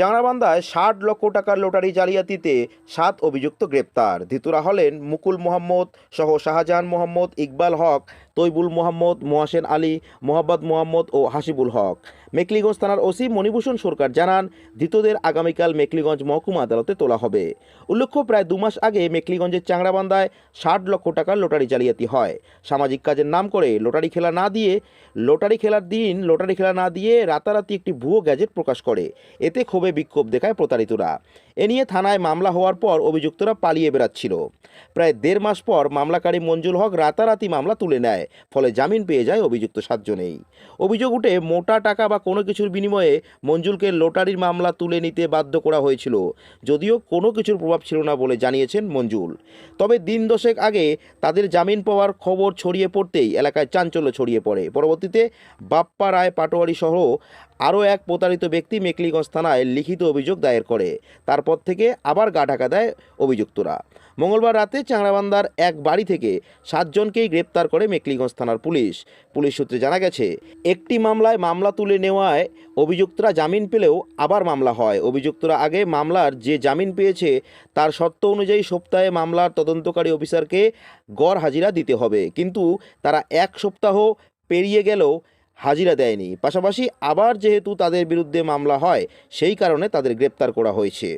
চাঁড়াবান্ধায় ষাট লক্ষ টাকার লটারি জালিয়াতিতে সাত অভিযুক্ত গ্রেপ্তার। ধৃতরা হলেন মুকুল মোহাম্মদ সহ শাহজাহান মোহাম্মদ, ইকবাল হক তৈবুল মোহাম্মদ মোহাসেন আলী, মোহাম্মদ মোহাম্মদ ও হাসিবুল হক। মেকলিগঞ্জ থানার ওসি মণিভূষণ সরকার জানান, ধৃতদের আগামীকাল মেকলিগঞ্জ মহকুমা আদালতে তোলা হবে। উল্লেখ্য, প্রায় দু মাস আগে মেকলিগঞ্জের চাংড়াবান্ধায় ষাট লক্ষ টাকার লটারি জালিয়াতি হয়। সামাজিক কাজের নাম করে লটারি খেলা না দিয়ে, লটারি খেলার দিন লটারি খেলা না দিয়ে রাতারাতি একটি ভুয়ো গ্যাজেট প্রকাশ করে। এতে ক্ষোভে বিক্ষোভ দেখায় প্রতারিতরা। এ নিয়ে থানায় মামলা হওয়ার পর অভিযুক্তরা পালিয়ে বেড়াচ্ছিল। প্রায় দেড় মাস পর মামলাকারী মঞ্জুল হক রাতারাতি মামলা তুলে নেয়। ফলে জামিন পেয়ে যায় অভিযুক্ত সাতজনেই। অভিযোগ উঠে মোটা টাকা বা কোনো কিছুর বিনিময়ে মঞ্জুলকে লটারির মামলা তুলে নিতে বাধ্য করা হয়েছিল। যদিও কোনো কিছুর প্রভাব ছিল না বলে জানিয়েছেন মঞ্জুল। তবে দিন দশেক আগে তাদের জামিন পাওয়ার খবর ছড়িয়ে পড়তেই এলাকায় চাঞ্চল্য ছড়িয়ে পড়ে। পরবর্তীতে বাপ্পা রায় পাটোয়ারি সহ আরও এক প্রতারিত ব্যক্তি মেকলিগঞ্জ থানায় লিখিত অভিযোগ দায়ের করে। তারপর থেকে আবার গা ঢাকা দেয় অভিযুক্তরা। মঙ্গলবার রাতে চাংড়াবান্ধার এক বাড়ি থেকে সাতজনকেই গ্রেপ্তার করে মেকলিগঞ্জ থানার পুলিশ। পুলিশ সূত্রে জানা গেছে, একটি মামলায় মামলা তুলে নেওয়ায় অভিযুক্তরা জামিন পেলেও আবার মামলা হয়। অভিযুক্তরা আগে মামলার যে জামিন পেয়েছে, তার শর্ত অনুযায়ী সপ্তাহে মামলার তদন্তকারী অফিসারকে গড় হাজিরা দিতে হবে। কিন্তু তারা এক সপ্তাহ পেরিয়ে গেলেও হাজিরা দেয়নি। পাশাপাশি আবার যেহেতু তাদের বিরুদ্ধে মামলা হয়, সেই কারণে তাদের গ্রেপ্তার করা হয়েছে।